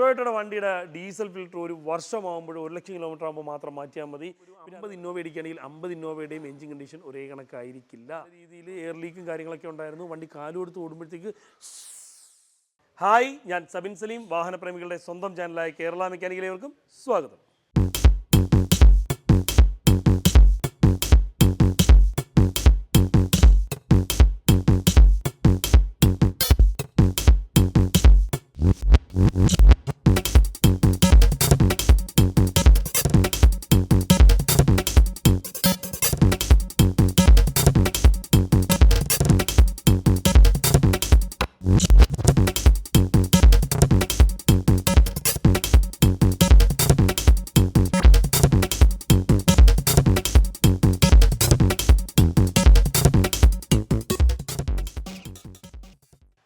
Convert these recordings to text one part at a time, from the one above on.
ടൊയോട്ടയുടെ വണ്ടിയുടെ diesel filter ഒരു വർഷമാകുമ്പോൾ ഒരു ലക്ഷം കിലോമീറ്റർ ആകുമ്പോൾ മാത്രം മാറ്റിയാൽ മതി. അമ്പത് ഇന്നോവ അടിക്കുകയാണെങ്കിൽ അമ്പത് ഇന്നോവയുടെയും എഞ്ചിൻ കണ്ടീഷൻ ഒരേ കണക്കായിരിക്കില്ല. രീതിയിൽ എയർ ലീക്കും കാര്യങ്ങളൊക്കെ ഉണ്ടായിരുന്നു. വണ്ടി കാലുകൊടുത്ത് ഓടുമ്പോഴത്തേക്ക് ഹായ് ഞാൻ സബിൻ സലീം വാഹനപ്രേമികളുടെ സ്വന്തം ചാനലായ കേരള മെക്കാനിക്കലേവർക്കും സ്വാഗതം.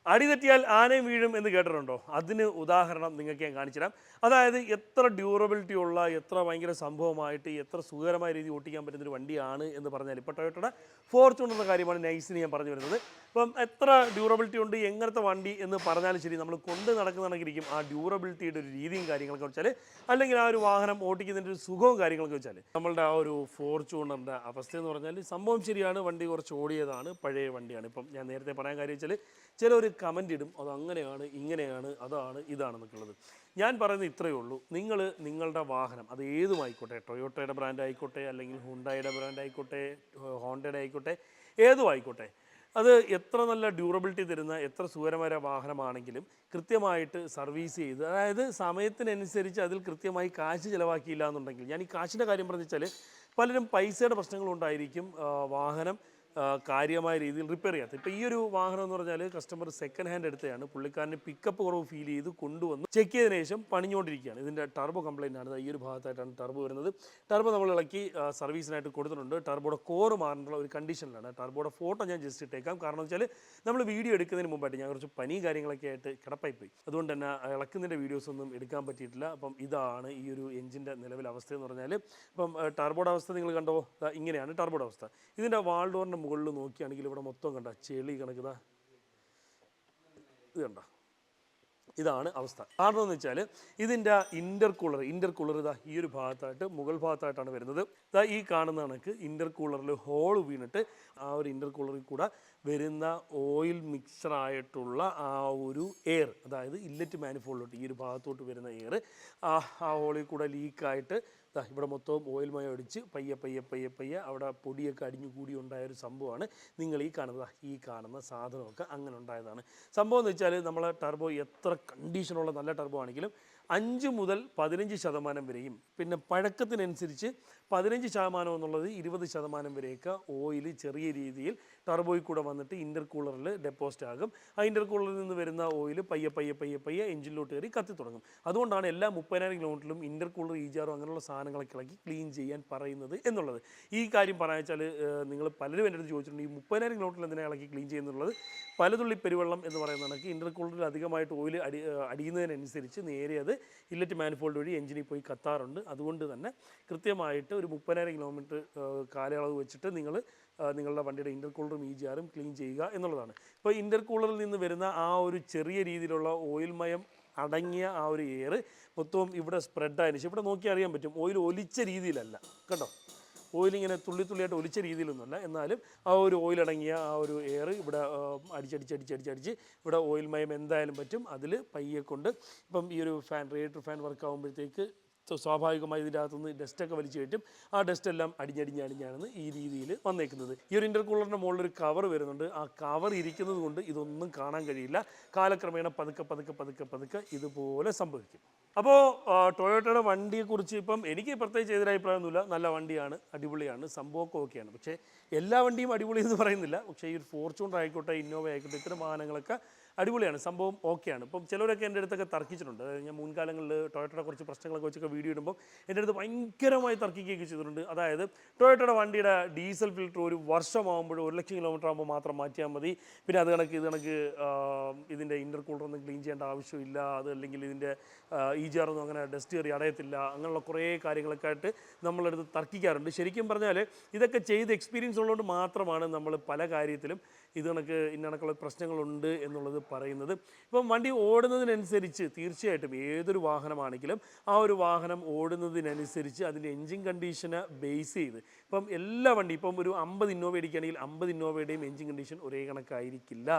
അടി തെറ്റിയാൽ ആനയും വീഴും എന്ന് കേട്ടിട്ടുണ്ടോ? അതിന് ഉദാഹരണം നിങ്ങൾക്ക് ഞാൻ കാണിച്ചു തരാം അതായത് എത്ര ഡ്യൂറബിലിറ്റി ഉള്ള എത്ര ഭയങ്കര സംഭവമായിട്ട് എത്ര സുഖകരമായ രീതി ഓട്ടിക്കാൻ പറ്റുന്നൊരു വണ്ടിയാണ് എന്ന് പറഞ്ഞാൽ ഇപ്പോൾ ടൊയോട്ടയുടെ ഫോർച്യൂൺ എന്ന കാര്യമാണ് നൈസിന് ഞാൻ പറഞ്ഞു വരുന്നത്. അപ്പം എത്ര ഡ്യൂറബിലിറ്റി ഉണ്ട് എങ്ങനത്തെ വണ്ടി എന്ന് പറഞ്ഞാലും ശരി നമ്മൾ കൊണ്ട് നടക്കുന്നുണ്ടെങ്കിലിരിക്കും ആ ഡ്യൂറബിലിറ്റിയുടെ ഒരു രീതിയും കാര്യങ്ങളൊക്കെ വെച്ചാൽ അല്ലെങ്കിൽ ആ ഒരു വാഹനം ഓട്ടിക്കുന്നതിന്റെ ഒരു സുഖവും കാര്യങ്ങളൊക്കെ വെച്ചാൽ നമ്മളുടെ ആ ഒരു ഫോർച്യൂണറിന്റെ അവസ്ഥ എന്ന് പറഞ്ഞാൽ സംഭവം ശരിയാണ് വണ്ടി കുറച്ച് ഓടിയതാണ് പഴയ വണ്ടിയാണ്. ഇപ്പം ഞാൻ നേരത്തെ പറയാൻ കാര്യം വെച്ചാൽ ചിലർ കമന്റ് ഇടും അത് അങ്ങനെയാണ് ഇങ്ങനെയാണ് അതാണ് ഇതാണെന്നൊക്കെയുള്ളത്. ഞാൻ പറയുന്നത് ഇത്രയേ ഉള്ളൂ. നിങ്ങൾ നിങ്ങളുടെ വാഹനം അത് ഏതുമായിക്കോട്ടെ ടൊയോട്ടയുടെ ബ്രാൻഡ് ആയിക്കോട്ടെ അല്ലെങ്കിൽ ഹുണ്ടായുടെ ബ്രാൻഡ് ആയിക്കോട്ടെ ഹോണ്ടയുടെ ആയിക്കോട്ടെ ഏതും ആയിക്കോട്ടെ അത് എത്ര നല്ല ഡ്യൂറബിലിറ്റി തരുന്ന എത്ര സുഖകരമായ വാഹനമാണെങ്കിലും കൃത്യമായിട്ട് സർവീസ് ചെയ്ത് അതായത് സമയത്തിനനുസരിച്ച് അതിൽ കൃത്യമായി കാശ് ചിലവാക്കിയില്ല എന്നുണ്ടെങ്കിൽ ഞാൻ ഈ കാശിന്റെ കാര്യം പറഞ്ഞു വെച്ചാൽ പലരും പൈസയുടെ പ്രശ്നങ്ങളുണ്ടായിരിക്കും വാഹനം കാര്യമായ രീതിയിൽ റിപ്പയർ ചെയ്യാത്ത. ഇപ്പോൾ ഈ ഒരു വാഹനം എന്ന് പറഞ്ഞാൽ കസ്റ്റമർ സെക്കൻഡ് ഹാൻഡ് എടുത്തതാണ്. പുള്ളിക്കാരന് പിക്കപ്പ് കുറവ് ഫീൽ ചെയ്ത് കൊണ്ടുവന്ന്. ചെക്ക് ചെയ്തതിനു ശേഷം പണിഞ്ഞുകൊണ്ടിരിക്കുകയാണ്. ഇതിന്റെ ടർബോ കംപ്ലൈന്റ് ആണ്. ഈ ഒരു ഭാഗത്തായിട്ടാണ് ടർബോ വരുന്നത്. ടർബോ നമ്മൾ ഇളക്കി സർവീസിനായിട്ട് കൊടുത്തിട്ടുണ്ട്. ടർബോയുടെ കോറ് മാറേണ്ട ഒരു കണ്ടീഷനിലാണ് ടർബോയുടെ ഫോട്ടോ ഞാൻ ജസ്റ്റ് ഇട്ടേക്കാം. കാരണം വെച്ചാൽ നമ്മൾ വീഡിയോ എടുക്കുന്നതിന് മുമ്പായിട്ട് ഞാൻ കുറച്ച് പനി കാര്യങ്ങളൊക്കെ ആയിട്ട് കിടപ്പായി പോയി അതുകൊണ്ട് തന്നെ ഇളക്കുന്നതിന്റെ വീഡിയോസ് ഒന്നും എടുക്കാൻ പറ്റിയിട്ടില്ല. അപ്പം ഇതാണ് ഈ ഒരു എഞ്ചിന്റെ നിലവിലെ അവസ്ഥ എന്ന് പറഞ്ഞാൽ ഇപ്പം ടർബോയുടെ അവസ്ഥ നിങ്ങൾ കണ്ടോ? ഇങ്ങനെയാണ് ടർബോയുടെ അവസ്ഥ. ഇതിന്റെ വാൾ ഡോറിന്റെ മുകളിൽ നോക്കിയാണെങ്കിൽ ഇവിടെ മൊത്തം കണ്ട? ചെളി കണക്കിതാ ഇത് കണ്ട? ഇതാണ് അവസ്ഥ. കാരണം എന്ന് വെച്ചാൽ ഇതിന്റെ ഇന്റർ കൂളർ ഇന്റർ കൂളർ ഇതാ ഈ ഒരു ഭാഗത്തായിട്ട് മുകൾ ഭാഗത്തായിട്ടാണ് വരുന്നത്. ഇതാ ഈ കാണുന്ന കണക്ക് ഇന്റർ കൂളറിൽ ഹോൾ വീണിട്ട് ആ ഒരു ഇന്റർ കൂളറിൽ കൂടെ വരുന്ന ഓയിൽ മിക്സറായിട്ടുള്ള ആ ഒരു എയർ അതായത് ഇല്ലറ്റ് മാനിഫോളിലോട്ട് ഈ ഒരു ഭാഗത്തോട്ട് വരുന്ന എയർ ആ ആ ഹോളിൽ കൂടെ ലീക്കായിട്ട് ഇവിടെ മൊത്തവും ഓയിൽ മയം അടിച്ച് പയ്യെ പയ്യെ പയ്യെ പയ്യെ അവിടെ പൊടിയൊക്കെ അടിഞ്ഞു കൂടി ഉണ്ടായ ഒരു സംഭവമാണ്. നിങ്ങൾ ഈ കാണുന്നത് ഈ കാണുന്ന സാധനമൊക്കെ അങ്ങനെ ഉണ്ടായതാണ്. സംഭവം എന്ന് വെച്ചാൽ നമ്മളെ ടർബോ എത്ര കണ്ടീഷനുള്ള നല്ല ടർബോ ആണെങ്കിലും അഞ്ച് മുതൽ പതിനഞ്ച് ശതമാനം വരെയും. പിന്നെ പഴക്കത്തിനനുസരിച്ച് പതിനഞ്ച് ശതമാനം എന്നുള്ളത് ഇരുപത് ശതമാനം വരെയൊക്കെ ഓയിൽ ചെറിയ രീതിയിൽ ടർബോയിൽ കൂടെ വന്നിട്ട് ഇന്റർ കൂളറിൽ ഡെപ്പോസിറ്റ് ആകും. ആ ഇന്റർ കൂളറിൽ നിന്ന് വരുന്ന ഓയിൽ പയ്യെ പയ്യെ പയ്യെ പയ്യെ എഞ്ചിനിലോട്ട് കയറി കത്തി തുടങ്ങും. അതുകൊണ്ടാണ് എല്ലാ മുപ്പതിനായിരം കിലോമീറ്ററിലും ഇന്റർ കൂളർ ഈജാറോ അങ്ങനെയുള്ള സാധനങ്ങളൊക്കെ ഇളക്കി ക്ലീൻ ചെയ്യാൻ പറയുന്നത് എന്നുള്ളത്. ഈ കാര്യം പറയാൻ വെച്ചാൽ നിങ്ങൾ പലരും എന്റെ അടുത്ത് ചോദിച്ചിട്ടുണ്ട് ഈ മുപ്പതിനായിരം കിലോമീറ്ററിൽ എന്തിനാണ് ഇളക്കി ക്ലീൻ ചെയ്യുന്നുള്ളത്? പലതുള്ളി പെരുവെള്ളം എന്ന് പറയുന്ന കണക്ക് ഇന്റർ കൂളറിൽ അധികമായിട്ട് ഓയിൽ അടി അടിയുന്നതിനനുസരിച്ച് നേരെ അത് ഇല്ലറ്റ് മാനിഫോൾഡ് വഴി എഞ്ചിനിൽ പോയി കത്താറുണ്ട്. അതുകൊണ്ട് തന്നെ കൃത്യമായിട്ട് ഒരു മുപ്പതിനായിരം കിലോമീറ്റർ കാലയളവ് വെച്ചിട്ട് നിങ്ങൾ നിങ്ങളുടെ വണ്ടിയുടെ ഇന്റർ കൂളറും ഈ ജാറും ക്ലീൻ ചെയ്യുക എന്നുള്ളതാണ്. ഇപ്പോൾ ഇന്റർ കൂളറിൽ നിന്ന് വരുന്ന ആ ഒരു ചെറിയ രീതിയിലുള്ള ഓയിൽ മയം അടങ്ങിയ ആ ഒരു എയർ മൊത്തവും ഇവിടെ സ്പ്രെഡ് ആയതിനു ശേഷം ഇവിടെ നോക്കി അറിയാൻ പറ്റും. ഓയിൽ ഒലിച്ച രീതിയിലല്ല. കേട്ടോ ഓയിൽ ഇങ്ങനെ തുള്ളി തുള്ളിയായിട്ട് ഒലിച്ച രീതിയിലൊന്നുമല്ല. എന്നാലും ആ ഒരു ഓയിൽ അടങ്ങിയ ആ ഒരു എയർ ഇവിടെ അടിച്ചടിച്ചടിച്ചടിച്ചടിച്ച് ഇവിടെ ഓയിൽ മയം എന്തായാലും പറ്റും. അതിൽ പയ്യെ കൊണ്ട് ഇപ്പം ഈ ഒരു ഫാൻ റേറ്റർ ഫാൻ വർക്ക് ആകുമ്പോഴത്തേക്ക് സ്വ- സ്വാഭാവികമായി ഇതിന്റെ അകത്തുനിന്ന് ഡസ്റ്റൊക്കെ വലിച്ചു കയറ്റും. ആ ഡസ്റ്റ് എല്ലാം അടിഞ്ഞടിഞ്ഞടിഞ്ഞാണ് ഈ രീതിയിൽ വന്നേക്കുന്നത്. ഈ ഒരു ഇന്റർകൂളറിന്റെ മുകളിൽ ഒരു കവർ വരുന്നുണ്ട്. ആ കവർ ഇരിക്കുന്നത് കൊണ്ട് ഇതൊന്നും കാണാൻ കഴിയില്ല. കാലക്രമേണ പതുക്കെ പതുക്കെ പതുക്കെ പതുക്കെ ഇതുപോലെ സംഭവിക്കും. അപ്പോൾ ടൊയോട്ടയുടെ വണ്ടിയെക്കുറിച്ച് ഇപ്പം എനിക്ക് പ്രത്യേകിച്ച് എതിരഭിപ്രായമൊന്നുമില്ല നല്ല വണ്ടിയാണ് അടിപൊളിയാണ് സംഭവമൊക്കെ ഓക്കെയാണ്. പക്ഷേ എല്ലാ വണ്ടിയും അടിപൊളി എന്ന് പറയുന്നില്ല. പക്ഷേ ഈ ഒരു ഫോർച്യൂണർ ആയിക്കോട്ടെ ഇന്നോവ ആയിക്കോട്ടെ ഇത്തരം വാഹനങ്ങളൊക്കെ അടിപൊളിയാണ് സംഭവം ഓക്കെയാണ്. ഇപ്പം ചിലരൊക്കെ എന്റെ അടുത്തൊക്കെ തർക്കിച്ചിട്ടുണ്ട്. അതായത് ഞാൻ മുൻകാലങ്ങളിൽ ടൊയോട്ടയുടെ കുറച്ച് പ്രശ്നങ്ങളൊക്കെ വെച്ചൊക്കെ വീഡിയോ ഇടുമ്പോൾ എന്റെ അടുത്ത് ഭയങ്കരമായി തർക്കിക്കുകയൊക്കെ ചെയ്തിട്ടുണ്ട്. അതായത് ടൊയോട്ടയുടെ വണ്ടിയുടെ ഡീസൽ ഫിൽറ്റർ ഒരു വർഷമാകുമ്പോൾ ഒരു ലക്ഷം കിലോമീറ്റർ ആകുമ്പോൾ മാത്രം മാറ്റിയാൽ മതി. പിന്നെ അത് കണക്ക് ഇത് കണക്ക് ഇതിന്റെ ഇന്റർ കൂളർ ഒന്നും ക്ലീൻ ചെയ്യേണ്ട ആവശ്യമില്ല. അത് അല്ലെങ്കിൽ ഇതിന്റെ ഈ ജാറൊന്നും അങ്ങനെ ഡസ്റ്റ് കയറി അടയത്തില്ല. അങ്ങനെയുള്ള കുറേ കാര്യങ്ങളൊക്കെ ആയിട്ട് നമ്മളെടുത്ത് തർക്കിക്കാറുണ്ട്. ശരിക്കും പറഞ്ഞാൽ ഇതൊക്കെ ചെയ്ത് എക്സ്പീരിയൻസ് ഉള്ളതുകൊണ്ട് മാത്രമാണ് നമ്മൾ പല കാര്യത്തിലും ഇത് കണക്ക് ഇന്ന കണക്കുള്ള പ്രശ്നങ്ങളുണ്ട് എന്നുള്ളത് പറയുന്നത്. ഇപ്പം വണ്ടി ഓടുന്നതിനനുസരിച്ച് തീർച്ചയായിട്ടും ഏതൊരു വാഹനമാണെങ്കിലും ആ ഒരു വാഹനം ഓടുന്നതിനനുസരിച്ച് അതിന്റെ എൻജിൻ കണ്ടീഷനെ ബേസ് ചെയ്ത് ഇപ്പം എല്ലാ വണ്ടി ഇപ്പം ഒരു അമ്പത് ഇന്നോവ അടിക്കുകയാണെങ്കിൽ അമ്പത് ഇന്നോവയുടെയും എൻജിൻ കണ്ടീഷൻ ഒരേ കണക്കായിരിക്കില്ല.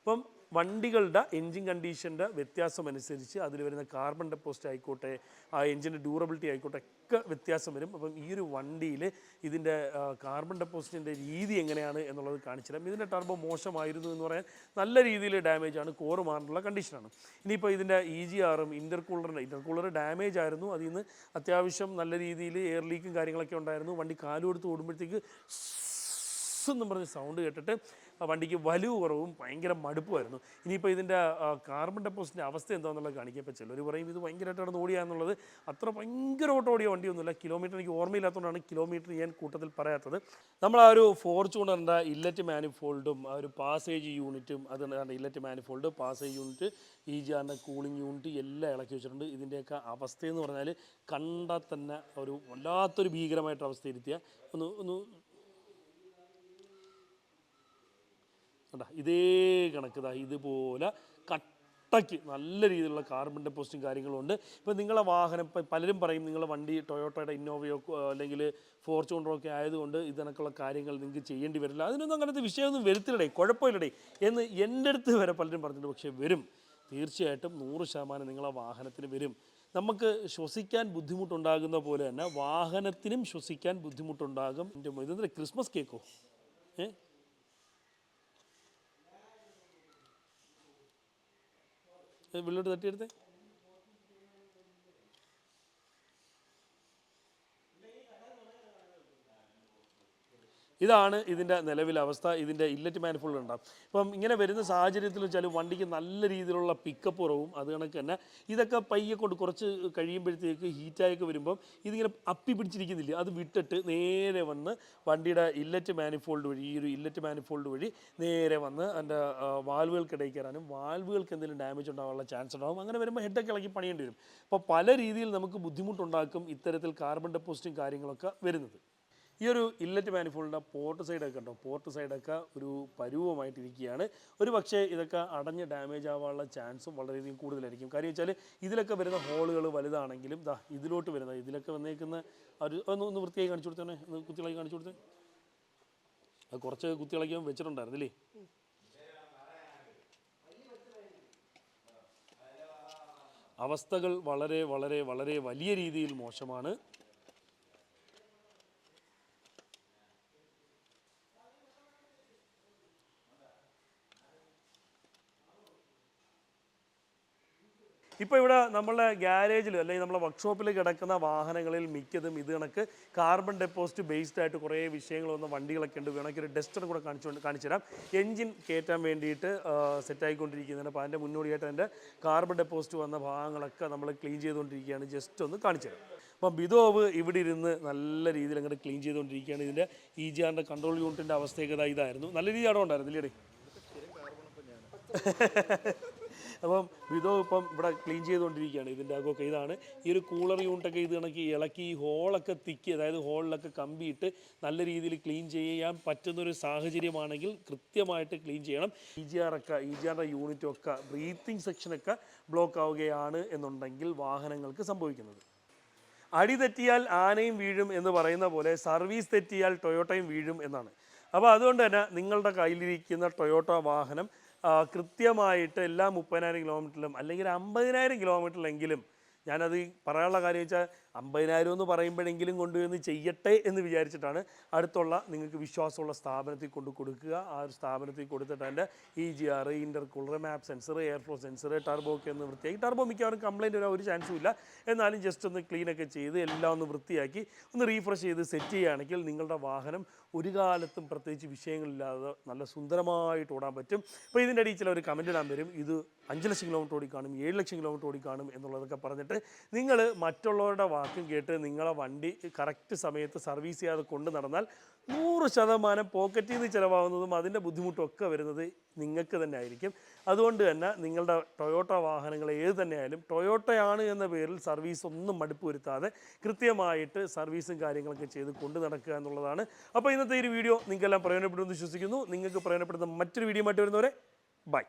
അപ്പം വണ്ടികളുടെ എൻജിൻ കണ്ടീഷന്റെ വ്യത്യാസം അനുസരിച്ച് അതിൽ വരുന്ന കാർബൺ ഡെപ്പോസിറ്റ് ആയിക്കോട്ടെ ആ എൻജിന്റെ ഡ്യൂറബിലിറ്റി ആയിക്കോട്ടെ ഒക്കെ വ്യത്യാസം വരും. അപ്പം ഈ ഒരു വണ്ടിയിൽ ഇതിന്റെ കാർബൺ ഡെപ്പോസിറ്റിന്റെ രീതി എങ്ങനെയാണ് എന്നുള്ളത് കാണിച്ചുതരാം. ഇതിന്റെ ടർബോ മോശമായിരുന്നു എന്ന് പറയാൻ നല്ല രീതിയിൽ ഡാമേജ് ആണ് കോറ് മാറാനുള്ള കണ്ടീഷനാണ്. ഇനിയിപ്പോൾ ഇതിന്റെ ഇ ജി ആറും ഇന്റർകൂളറിന്റെ ഇന്റർകൂളർ ഡാമേജ് ആയിരുന്നു അതിൽ നിന്ന് അത്യാവശ്യം നല്ല രീതിയിൽ എയർ ലീക്കും കാര്യങ്ങളൊക്കെ ഉണ്ടായിരുന്നു. വണ്ടി കാലു കൊടുത്ത് ഓടുമ്പോഴത്തേക്ക് എന്നും പറഞ്ഞ് സൗണ്ട് കേട്ടിട്ട് വണ്ടിക്ക് വലിവ് കുറവും ഭയങ്കര മടുപ്പുമായിരുന്നു. ഇനിയിപ്പോൾ ഇതിന്റെ കാർബൺ ഡെപ്പോസിറ്റിന്റെ അവസ്ഥ എന്താണെന്നുള്ളത് കാണിക്കപ്പോൾ ചിലർ പറയും ഇത് ഭയങ്കരമായിട്ടാണ് ഓടിയാന്നുള്ളത് അത്ര ഭയങ്കരമായിട്ട് ഓടിയ വണ്ടിയൊന്നുമില്ല. കിലോമീറ്റർ എനിക്ക് ഓർമ്മയില്ലാത്തതുകൊണ്ടാണ് കിലോമീറ്റർ ഞാൻ കൂട്ടത്തിൽ പറയാത്തത്. നമ്മൾ ആ ഒരു ഫോർച്യൂണറിന്റെ ഇല്ലറ്റ് മാനിഫോൾഡും ആ ഒരു പാസേജ് യൂണിറ്റും അത് ഇല്ലറ്റ് മാനിഫോൾഡ് പാസേജ് യൂണിറ്റ് ഈ ജാറിന്റെ കൂളിംഗ് യൂണിറ്റ് എല്ലാം ഇളക്കി വെച്ചിട്ടുണ്ട്. ഇതിന്റെയൊക്കെ അവസ്ഥയെന്ന് പറഞ്ഞാൽ കണ്ടാൽ തന്നെ ഒരു വല്ലാത്തൊരു ഭീകരമായിട്ട് അവസ്ഥയിരുത്തിയ ഒന്ന് ഒന്ന് കണ്ടാ? ഇതേ കണക്ക് ഇതാ ഇതുപോലെ കട്ടയ്ക്ക് നല്ല രീതിയിലുള്ള കാർബൺ ഡെപ്പോസിറ്റും കാര്യങ്ങളും ഉണ്ട്. ഇപ്പോൾ നിങ്ങളെ വാഹനം ഇപ്പം പലരും പറയും നിങ്ങളെ വണ്ടി ടൊയോട്ടയുടെ ഇന്നോവയോ അല്ലെങ്കിൽ ഫോർച്യൂണറോ ഒക്കെ ആയതുകൊണ്ട് ഇതിനൊക്കെയുള്ള കാര്യങ്ങൾ നിങ്ങൾക്ക് ചെയ്യേണ്ടി വരില്ല. അതിനൊന്നും അങ്ങനത്തെ വിഷയമൊന്നും വരുത്തില്ലടേ കുഴപ്പമില്ലടേ എന്ന് എന്റെ അടുത്ത് വരെ പലരും പറഞ്ഞിട്ടുണ്ട്. പക്ഷേ വരും. തീർച്ചയായിട്ടും നൂറ് ശതമാനം നിങ്ങളെ വാഹനത്തിന് വരും. നമുക്ക് ശ്വസിക്കാൻ ബുദ്ധിമുട്ടുണ്ടാകുന്ന പോലെ തന്നെ വാഹനത്തിനും ശ്വസിക്കാൻ ബുദ്ധിമുട്ടുണ്ടാകും. ഇതെന്താ ക്രിസ്മസ് കേക്കോ ഏ? വെള്ളോട്ട് തട്ടിയെടുത്തേ? ഇതാണ് ഇതിന്റെ നിലവിലെ അവസ്ഥ ഇതിന്റെ ഇല്ലറ്റ് മാനിഫോൾഡ് ഉണ്ടാകും ഇപ്പം ഇങ്ങനെ വരുന്ന സാഹചര്യത്തിൽ വെച്ചാൽ വണ്ടിക്ക് നല്ല രീതിയിലുള്ള പിക്കപ്പ് കുറവും അത് കണക്ക് തന്നെ. ഇതൊക്കെ പയ്യെ കൊണ്ട് കുറച്ച് കഴിയുമ്പോഴത്തേക്ക് ഹീറ്റായൊക്കെ വരുമ്പം ഇതിങ്ങനെ അപ്പി പിടിച്ചിരിക്കുന്നില്ല. അത് വിട്ടിട്ട് നേരെ വന്ന് വണ്ടിയുടെ ഇല്ലറ്റ് മാനിഫോൾഡ് വഴി ഈ ഒരു ഇല്ലറ്റ് മാനിഫോൾഡ് വഴി നേരെ വന്ന് അതിന്റെ വാൽവുകൾക്കിടയിൽ കയറാനും വാൽവുകൾക്ക് എന്തെങ്കിലും ഡാമേജ് ഉണ്ടാകാനുള്ള ചാൻസ് ഉണ്ടാകും അങ്ങനെ വരുമ്പോൾ ഹെഡൊക്കെ ഇളക്കി പണിയേണ്ടി വരും. അപ്പോൾ പല രീതിയിൽ നമുക്ക് ബുദ്ധിമുട്ടുണ്ടാക്കും ഇത്തരത്തിൽ കാർബൺ ഡെപ്പോസിറ്റും കാര്യങ്ങളൊക്കെ വരുന്നത്. ഈ ഒരു ഇല്ലറ്റ് മാനിഫോൾഡിന്റെ പോർട്ട് സൈഡൊക്കെ ഉണ്ടോ പോർട്ട് സൈഡൊക്കെ ഒരു പരുവമായിട്ടിരിക്കുകയാണ്. ഒരു പക്ഷേ ഇതൊക്കെ അടഞ്ഞ് ഡാമേജ് ആവാനുള്ള ചാൻസും വളരെയധികം കൂടുതലായിരിക്കും. കാര്യം വെച്ചാൽ ഇതിലൊക്കെ വരുന്ന ഹോളുകൾ വലുതാണെങ്കിലും ദാ ഇതിലോട്ട് വരുന്ന ഇതിലൊക്കെ വന്നേക്കുന്ന ഒരു ഒന്ന് ഒന്ന് വൃത്തിയായി കാണിച്ചു കൊടുത്തേ ഒന്ന് കുത്തികളായി കാണിച്ചു കൊടുത്തേ. അത് കുറച്ച് കുത്തിളക്കി വെച്ചിട്ടുണ്ടായിരുന്നില്ലേ അവസ്ഥകൾ വളരെ വളരെ വളരെ വലിയ രീതിയിൽ മോശമാണ്. ഇപ്പോൾ ഇവിടെ നമ്മളെ ഗ്യാരേജിൽ അല്ലെങ്കിൽ നമ്മളെ വർക്ക്ഷോപ്പിൽ കിടക്കുന്ന വാഹനങ്ങളിൽ മിക്കതും ഇത് കണക്ക് കാർബൺ ഡെപ്പോസിറ്റ് ബേസ്ഡ് ആയിട്ട് കുറേ വിഷയങ്ങൾ വന്ന വണ്ടികളൊക്കെ ഉണ്ട്. വേണമെങ്കിൽ ഒരു ഡസ്റ്റർ കൂടെ കാണിച്ചു കാണിച്ചു തരാം. എഞ്ചിൻ കയറ്റാൻ വേണ്ടിയിട്ട് സെറ്റ് ആയിക്കൊണ്ടിരിക്കുന്നതിന് അപ്പോൾ അതിന്റെ മുന്നോടിയായിട്ട് അതിന്റെ കാർബൺ ഡെപ്പോസിറ്റ് വന്ന ഭാഗങ്ങളൊക്കെ നമ്മൾ ക്ലീൻ ചെയ്തുകൊണ്ടിരിക്കുകയാണ് ജസ്റ്റ് ഒന്ന് കാണിച്ചു തരാം. അപ്പം ബിദോവ് ഇവിടെ ഇരുന്ന് നല്ല രീതിയിൽ അങ്ങോട്ട് ക്ലീൻ ചെയ്തുകൊണ്ടിരിക്കുകയാണ് ഇതിന്റെ ഈ ജിആറിന്റെ കൺട്രോൾ യൂണിറ്റിന്റെ അവസ്ഥയൊക്കെ ഇതാ ഇതായിരുന്നു. നല്ല രീതി അവിടെ ഉണ്ടായിരുന്നു ഇല്ലേ അപ്പം വിധോ ഇപ്പം ഇവിടെ ക്ലീൻ ചെയ്തുകൊണ്ടിരിക്കുകയാണ് ഇതിന്റെ അകമൊക്കെ. ഇതാണ് ഈ ഒരു കൂളർ യൂണിറ്റൊക്കെ ഇത് കണക്കി ഇളക്കി ഈ ഹോളൊക്കെ തിക്കി അതായത് ഹോളിലൊക്കെ കമ്പിയിട്ട് നല്ല രീതിയിൽ ക്ലീൻ ചെയ്യാൻ പറ്റുന്നൊരു സാഹചര്യമാണെങ്കിൽ കൃത്യമായിട്ട് ക്ലീൻ ചെയ്യണം. ഇ ജി ആറൊക്കെ ഇ ജി ആറിന്റെ യൂണിറ്റൊക്കെ ബ്രീത്തിങ് സെക്ഷനൊക്കെ ബ്ലോക്ക് ആവുകയാണ് എന്നുണ്ടെങ്കിൽ വാഹനങ്ങൾക്ക് സംഭവിക്കുന്നത്. അടി തെറ്റിയാൽ ആനയും വീഴും എന്ന് പറയുന്ന പോലെ സർവീസ് തെറ്റിയാൽ ടൊയോട്ടയും വീഴും എന്നാണ്. അപ്പോൾ അതുകൊണ്ട് തന്നെ നിങ്ങളുടെ കയ്യിലിരിക്കുന്ന ടൊയോട്ട വാഹനം കൃത്യമായിട്ട് എല്ലാ മുപ്പതിനായിരം കിലോമീറ്ററിലും അല്ലെങ്കിൽ അമ്പതിനായിരം കിലോമീറ്ററിലെങ്കിലും ഞാനത് പറയാനുള്ള കാര്യം വെച്ചാൽ അമ്പതിനായിരം എന്ന് പറയുമ്പോഴെങ്കിലും കൊണ്ടുവന്ന് ചെയ്യട്ടെ എന്ന് വിചാരിച്ചിട്ടാണ് അടുത്തുള്ള നിങ്ങൾക്ക് വിശ്വാസമുള്ള സ്ഥാപനത്തിൽ കൊണ്ട് കൊടുക്കുക. ആ ഒരു സ്ഥാപനത്തിൽ കൊടുത്തിട്ട് അതിന്റെ E G R intercooler map sensor airflow sensor turbo ഒക്കെ ഒന്ന് വൃത്തിയാക്കി. ടർബോ മിക്കവാറും കംപ്ലയിന്റ് വരാൻ ഒരു ചാൻസും ഇല്ല. എന്നാലും ജസ്റ്റ് ഒന്ന് ക്ലീനൊക്കെ ചെയ്ത് എല്ലാം ഒന്ന് വൃത്തിയാക്കി ഒന്ന് റീഫ്രഷ് ചെയ്ത് സെറ്റ് ചെയ്യുകയാണെങ്കിൽ നിങ്ങളുടെ വാഹനം ഒരു കാലത്തും പ്രത്യേകിച്ച് വിഷയങ്ങളില്ലാതെ നല്ല സുന്ദരമായിട്ട് ഓടാൻ പറ്റും. അപ്പോൾ ഇതിന്റെ അടിയിൽ ചിലവർ കമന്റ് ഇടാൻ വരും. ഇത് അഞ്ച് ലക്ഷം കിലോമീറ്റർ ഓടി കാണും ഏഴ് ലക്ഷം കിലോമീറ്റർ ഓടി കാണും എന്നുള്ളതൊക്കെ പറഞ്ഞിട്ട് നിങ്ങൾ മറ്റുള്ളവരുടെ വാക്കും കേട്ട് നിങ്ങളെ വണ്ടി കറക്റ്റ് സമയത്ത് സർവീസ് ചെയ്യാതെ കൊണ്ട് നടന്നാൽ നൂറ് ശതമാനം പോക്കറ്റിൽ നിന്ന് ചിലവാകുന്നതും അതിന്റെ ബുദ്ധിമുട്ടൊക്കെ വരുന്നത് നിങ്ങൾക്ക് തന്നെ ആയിരിക്കും. അതുകൊണ്ട് തന്നെ നിങ്ങളുടെ ടൊയോട്ട വാഹനങ്ങൾ ഏത് തന്നെയായാലും ടൊയോട്ടയാണ് എന്ന പേരിൽ സർവീസ് ഒന്നും മടുപ്പ് വരുത്താതെ കൃത്യമായിട്ട് സർവീസും കാര്യങ്ങളൊക്കെ ചെയ്ത് കൊണ്ടു നടക്കുക എന്നുള്ളതാണ്. അപ്പോൾ ഇന്നത്തെ ഈ വീഡിയോ നിങ്ങൾക്കെല്ലാം പ്രയോജനപ്പെടുമെന്ന് വിശ്വസിക്കുന്നു. നിങ്ങൾക്ക് പ്രയോജനപ്പെടുന്ന മറ്റൊരു വീഡിയോ ആയിട്ട് വരുന്നവരെ ബൈ